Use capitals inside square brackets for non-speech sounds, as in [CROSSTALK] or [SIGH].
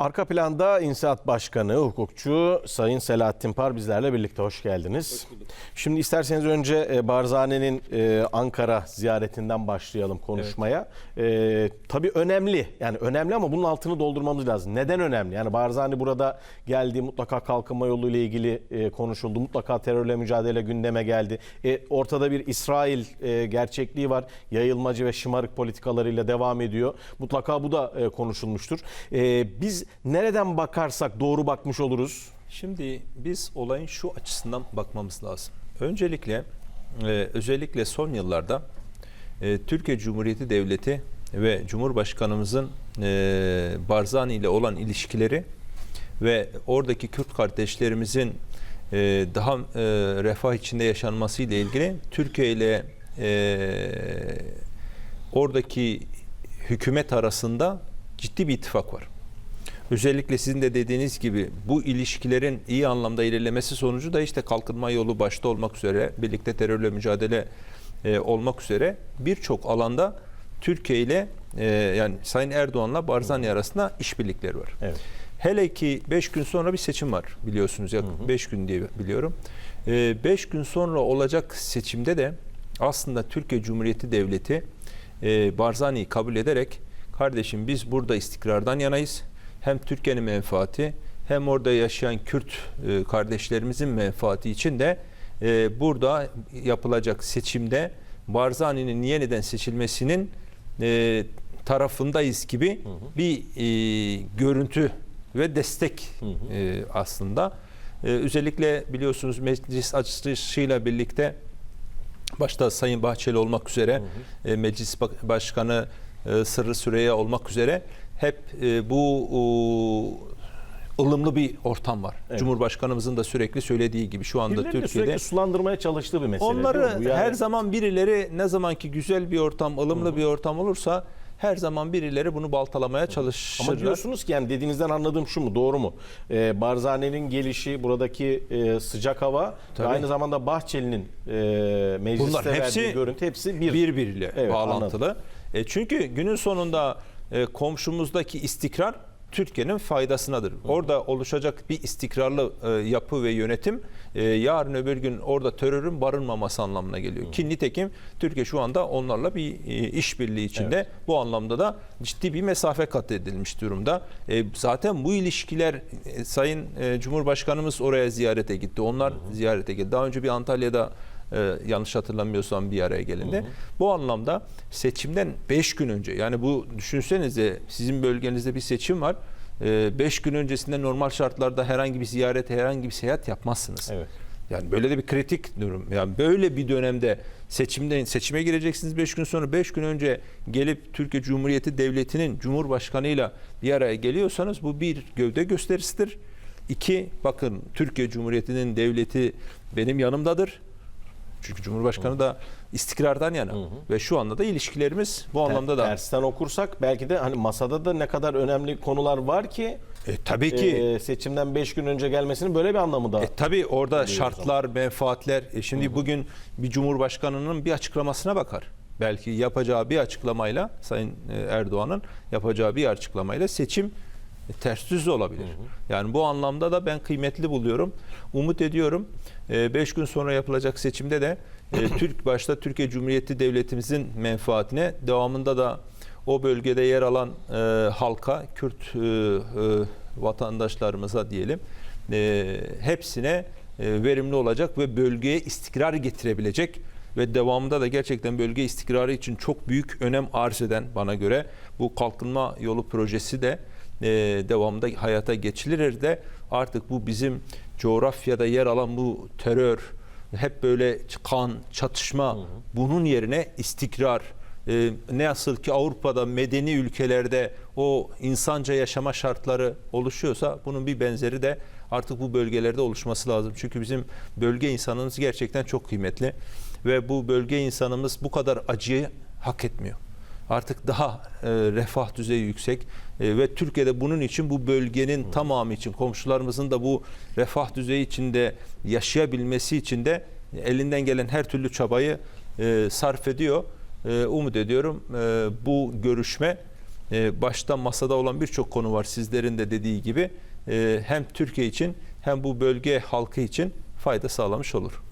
Arka planda İnşaat Başkanı, hukukçu Sayın Selahattin Par bizlerle birlikte. Hoş geldiniz. Şimdi isterseniz önce e, Barzane'nin e, Ankara ziyaretinden başlayalım konuşmaya. E, tabii önemli, yani önemli ama bunun altını doldurmamız lazım. Neden önemli? Yani Barzani burada geldi, mutlaka kalkınma yolu ile ilgili e, konuşuldu. Mutlaka terörle mücadele gündeme geldi. E, ortada bir İsrail gerçekliği var. Yayılmacı ve şımarık politikalarıyla devam ediyor. Mutlaka bu da konuşulmuştur. E, biz nereden bakarsak doğru bakmış oluruz. Şimdi biz olayın şu açısından bakmamız lazım. Öncelikle e, özellikle son yıllarda e, Türkiye Cumhuriyeti Devleti ve Cumhurbaşkanımızın e, Barzani ile olan ilişkileri ve oradaki Kürt kardeşlerimizin daha refah içinde yaşanması ile ilgili Türkiye ile oradaki hükümet arasında ciddi bir ittifak var. Özellikle sizin de dediğiniz gibi bu ilişkilerin iyi anlamda ilerlemesi sonucu da işte kalkınma yolu başta olmak üzere birlikte terörle mücadele e, olmak üzere birçok alanda Türkiye ile e, yani Sayın Erdoğan'la Barzani arasında işbirlikleri var. Evet. Hele ki 5 gün sonra bir seçim var biliyorsunuz yakın 5 gün diye biliyorum. 5 gün sonra olacak seçimde de aslında Türkiye Cumhuriyeti Devleti e, Barzani'yi kabul ederek kardeşim biz burada istikrardan yanayız. Hem Türkiye'nin menfaati hem orada yaşayan Kürt e, kardeşlerimizin menfaati için de e, burada yapılacak seçimde Barzani'nin yeniden seçilmesinin e, tarafındayız gibi bir e, görüntü ve destek e, aslında. E, özellikle biliyorsunuz meclis açılışıyla birlikte başta Sayın Bahçeli olmak üzere e, meclis başkanı e, Sırrı Süreyya olmak üzere hep e, bu o, ılımlı bir ortam var. Evet. Cumhurbaşkanımızın da sürekli söylediği gibi şu anda Birileri de Türkiye'de sürekli sulandırmaya çalıştığı bir mesele. Onları? Yani- her zaman birileri ne zaman ki güzel bir ortam, ılımlı bir ortam olursa her zaman birileri bunu baltalamaya çalışırlar. Ama diyorsunuz ki yani dediğinizden anladığım şu mu doğru mu? Ee, Barzane'nin gelişi buradaki e, sıcak hava Tabii. ve aynı zamanda Bahçeli'nin e, mecliste Bunlar verdiği hepsi görüntü hepsi bir. birbiriyle Evet, bağlantılı. E, çünkü günün sonunda e, komşumuzdaki istikrar Türkiye'nin faydasınadır. Orada oluşacak bir istikrarlı e, yapı ve yönetim e, yarın öbür gün orada terörün barınmaması anlamına geliyor. Ki nitekim Türkiye şu anda onlarla bir e, işbirliği içinde bu anlamda da ciddi bir mesafe kat edilmiş durumda. E, zaten bu ilişkiler e, Sayın e, Cumhurbaşkanımız oraya ziyarete gitti. Onlar ziyarete gitti. Daha önce bir Antalya'da ee, yanlış hatırlamıyorsam bir araya gelindi. Bu anlamda seçimden 5 gün önce yani bu düşünsenize sizin bölgenizde bir seçim var. 5 gün öncesinde normal şartlarda herhangi bir ziyaret, herhangi bir seyahat yapmazsınız. Evet. Yani böyle de bir kritik durum. Yani böyle bir dönemde seçimde seçime gireceksiniz 5 gün sonra 5 gün önce gelip Türkiye Cumhuriyeti Devleti'nin Cumhurbaşkanıyla bir araya geliyorsanız bu bir gövde gösterisidir. İki, bakın Türkiye Cumhuriyeti'nin devleti benim yanımdadır. Çünkü Cumhurbaşkanı da istikrardan yana ve şu anda da ilişkilerimiz bu anlamda da Tersten okursak belki de hani masada da ne kadar önemli konular var ki e, tabii ki e, seçimden 5 gün önce gelmesinin böyle bir anlamı da. E, tabii orada şartlar, menfaatler. E, şimdi bugün bir cumhurbaşkanının bir açıklamasına bakar. Belki yapacağı bir açıklamayla Sayın e, Erdoğan'ın yapacağı bir açıklamayla seçim ters düz olabilir. Yani bu anlamda da ben kıymetli buluyorum. Umut ediyorum 5 gün sonra yapılacak seçimde de e, [COUGHS] Türk başta Türkiye Cumhuriyeti Devletimizin menfaatine devamında da o bölgede yer alan e, halka, Kürt e, e, vatandaşlarımıza diyelim e, hepsine e, verimli olacak ve bölgeye istikrar getirebilecek ve devamında da gerçekten bölge istikrarı için çok büyük önem arz eden bana göre bu kalkınma yolu projesi de e, devamında hayata geçirilir de artık bu bizim coğrafyada yer alan bu terör hep böyle kan, çatışma bunun yerine istikrar e, ne asıl ki Avrupa'da medeni ülkelerde o insanca yaşama şartları oluşuyorsa bunun bir benzeri de artık bu bölgelerde oluşması lazım. Çünkü bizim bölge insanımız gerçekten çok kıymetli ve bu bölge insanımız bu kadar acıyı hak etmiyor. Artık daha e, refah düzeyi yüksek e, ve Türkiye'de bunun için bu bölgenin tamamı için komşularımızın da bu refah düzeyi içinde yaşayabilmesi için de elinden gelen her türlü çabayı e, sarf ediyor. E, umut ediyorum e, bu görüşme e, başta masada olan birçok konu var sizlerin de dediği gibi E, hem Türkiye için hem bu bölge halkı için fayda sağlamış olur.